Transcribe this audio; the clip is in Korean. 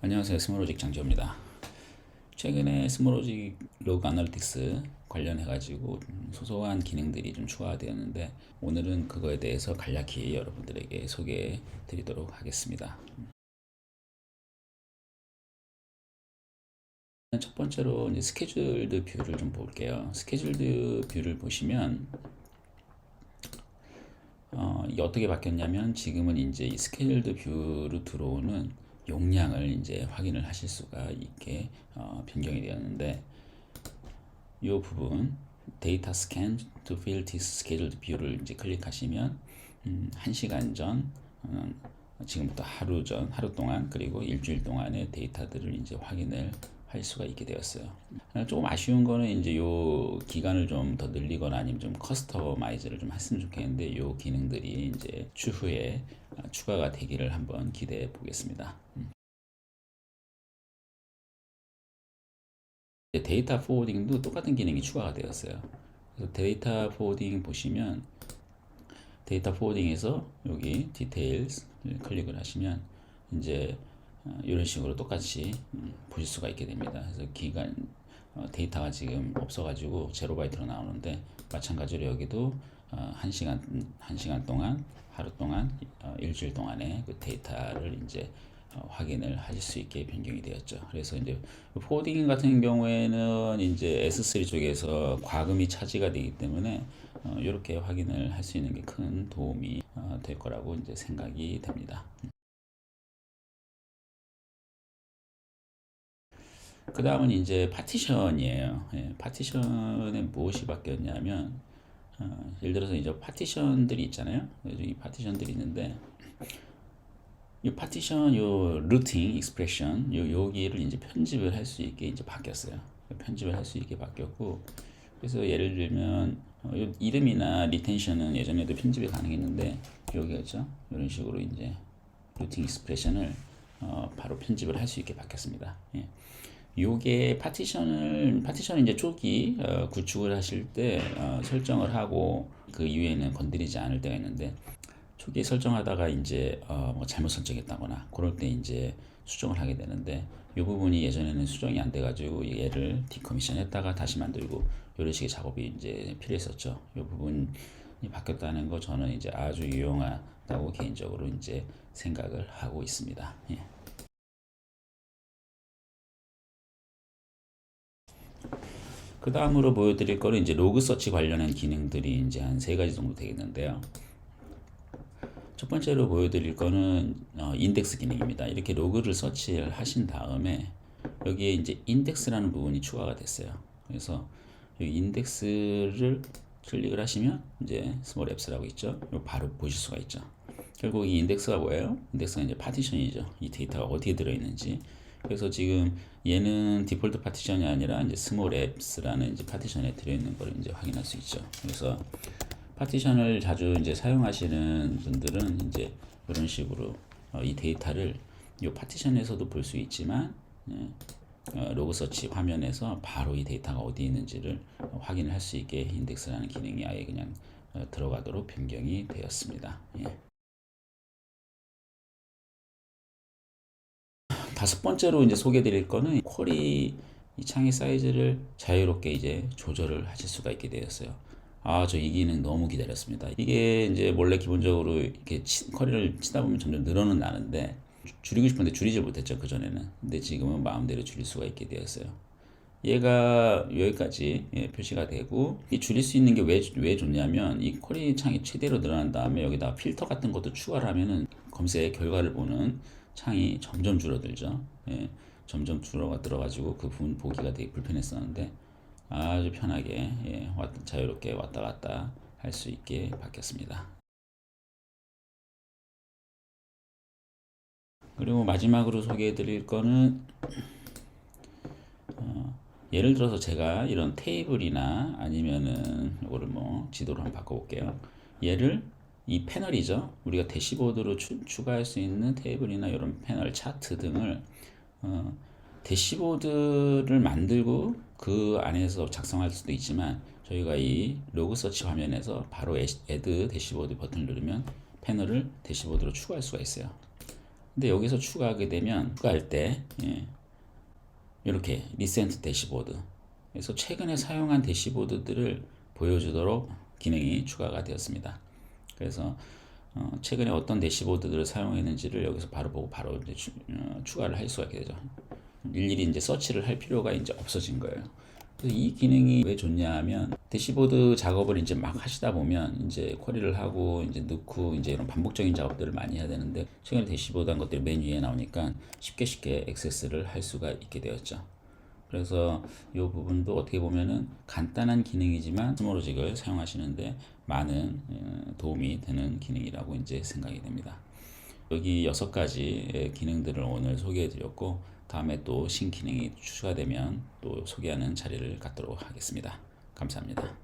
안녕하세요. 스몰로직 장지호입니다. 최근에 스몰로직 로그 아날리틱스 관련해가지고 좀 소소한 기능들이 좀 추가되었는데 오늘은 그거에 대해서 간략히 여러분들에게 소개해 드리도록 하겠습니다. 첫 번째로 이제 스케줄드 뷰를 좀 볼게요. 스케줄드 뷰를 보시면 어, 어떻게 바뀌었냐면 지금은 이제 이 스케줄드 뷰로 들어오는 용량을 이제 확인을 하실 수가 있게 어, 변경이 되었는데 이 부분 데이터 스캔 to fill this scheduled view를 이제 클릭하시면 음, 1시간 전 음, 지금부터 하루 전 하루 동안 그리고 일주일 동안의 데이터들을 이제 확인을 할 수가 있게 되었어요. 아, 조금 아쉬운 거는 이제 요 기간을 좀 더 늘리거나 아니면 좀 커스터마이즈를 좀 했으면 좋겠는데 요 기능들이 이제 추후에 아, 추가가 되기를 한번 기대해 보겠습니다. 음. 데이터 포워딩도 똑같은 기능이 추가가 되었어요. 그래서 데이터 포워딩 보시면 데이터 포워딩에서 여기 디테일스 클릭을 하시면 이제 어, 이런 식으로 똑같이 음, 보실 수가 있게 됩니다. 그래서 기간 어, 데이터가 지금 없어가지고 제로 바이트로 나오는데 마찬가지로 여기도 어, 한 시간 한 시간 동안 하루 동안 어, 일주일 동안의 그 데이터를 이제 어, 확인을 하실 수 있게 변경이 되었죠. 그래서 이제 포딩 같은 경우에는 이제 S3 쪽에서 과금이 차지가 되기 때문에 어, 이렇게 확인을 할 수 있는 게 큰 도움이 어, 될 거라고 이제 생각이 됩니다. 그 다음은 이제 파티션이에요. 예, 파티션에 무엇이 바뀌었냐면, 어, 예를 들어서 이제 파티션들이 있잖아요. 이 파티션들이 있는데, 이 파티션, 요 루팅, 익스프레션, 요 여기를 이제 편집을 할 수 있게 이제 바뀌었어요. 편집을 할 수 있게 바뀌었고, 그래서 예를 들면 어, 요 이름이나 리텐션은 예전에도 편집이 가능했는데 여기였죠. 이런 식으로 이제 루팅 익스프레션을 어, 바로 편집을 할 수 있게 바뀌었습니다. 예. 요게 파티션을 파티션을 이제 초기 어, 구축을 하실 때 어, 설정을 하고 그 이후에는 건드리지 않을 때가 있는데 초기에 설정하다가 이제 어, 뭐 잘못 설정했다거나 그럴 때 이제 수정을 하게 되는데 이 부분이 예전에는 수정이 안 돼가지고 얘를 디커미션 했다가 다시 만들고 이런 식의 작업이 이제 필요했었죠. 이 부분이 바뀌었다는 거 저는 이제 아주 유용하다고 개인적으로 이제 생각을 하고 있습니다. 예. 그 다음으로 보여드릴 거는 이제 로그 서치 관련한 기능들이 이제 한 세 가지 정도 되겠는데요. 첫 번째로 보여드릴 거는 어, 인덱스 기능입니다. 이렇게 로그를 서치를 하신 다음에 여기에 이제 인덱스라는 부분이 추가가 됐어요. 그래서 이 인덱스를 클릭을 하시면 이제 스몰 앱스라고 있죠. 바로 보실 수가 있죠. 결국 이 인덱스가 뭐예요? 인덱스가 이제 파티션이죠. 이 데이터가 어디에 들어있는지. 그래서 지금 얘는 디폴트 파티션이 아니라 이제 스몰 앱스라는 이제 파티션에 들어있는 걸 이제 확인할 수 있죠. 그래서 파티션을 자주 이제 사용하시는 분들은 이제 이런 식으로 어, 이 데이터를 이 파티션에서도 볼 수 있지만 예, 어, 로그 서치 화면에서 바로 이 데이터가 어디 있는지를 확인을 할수 있게 인덱스라는 기능이 아예 그냥 어, 들어가도록 변경이 되었습니다. 예. 다섯 번째로 이제 소개드릴 거는 쿼리 이 창의 사이즈를 자유롭게 이제 조절을 하실 수가 있게 되었어요. 아, 저 이 기능 너무 기다렸습니다. 이게 이제 원래 기본적으로 이렇게 치, 쿼리를 치다 보면 점점 늘어는 나는데 줄이고 싶은데 줄이지 못했죠, 그전에는. 근데 지금은 마음대로 줄일 수가 있게 되었어요. 얘가 여기까지 예, 표시가 되고 이 줄일 수 있는 게 왜 왜 좋냐면 이 쿼리 창이 최대로 늘어난 다음에 여기다 필터 같은 것도 추가를 하면은 검색 결과를 보는 창이 점점 줄어들죠. 예, 점점 줄어가 들어가지고 그 부분 보기가 되게 불편했었는데 아주 편하게 예, 왔, 자유롭게 왔다 갔다 할 수 있게 바뀌었습니다. 그리고 마지막으로 소개해 드릴 거는 어, 예를 들어서 제가 이런 테이블이나 아니면은 이거를 뭐 지도로 한번 바꿔볼게요. 얘를 이 패널이죠. 우리가 대시보드로 추, 추가할 수 있는 테이블이나 이런 패널, 차트 등을 어, 대시보드를 만들고 그 안에서 작성할 수도 있지만 저희가 이 로그 서치 화면에서 바로 애드 대시보드 버튼을 누르면 패널을 대시보드로 추가할 수가 있어요. 근데 여기서 추가하게 되면 추가할 때 예, 이렇게 리센트 대시보드 그래서 최근에 사용한 대시보드들을 보여주도록 기능이 추가가 되었습니다. 그래서 어, 최근에 어떤 대시보드들을 사용했는지를 여기서 바로 보고 바로 이제 추, 어, 추가를 할 수가 있게 되죠. 일일이 이제 서치를 할 필요가 이제 없어진 거예요. 그래서 이 기능이 왜 좋냐 하면 대시보드 작업을 이제 막 하시다 보면 이제 쿼리를 하고 이제 넣고 이제 이런 반복적인 작업들을 많이 해야 되는데 최근에 대시보드 한 것들이 맨 위에 나오니까 쉽게 쉽게 액세스를 할 수가 있게 되었죠. 그래서 이 부분도 어떻게 보면은 간단한 기능이지만 스모로직을 사용하시는데 많은 어, 도움이 되는 기능이라고 이제 생각이 됩니다. 여기 여섯 가지 기능들을 오늘 소개해 드렸고 다음에 또 신기능이 추가되면 또 소개하는 자리를 갖도록 하겠습니다. 감사합니다.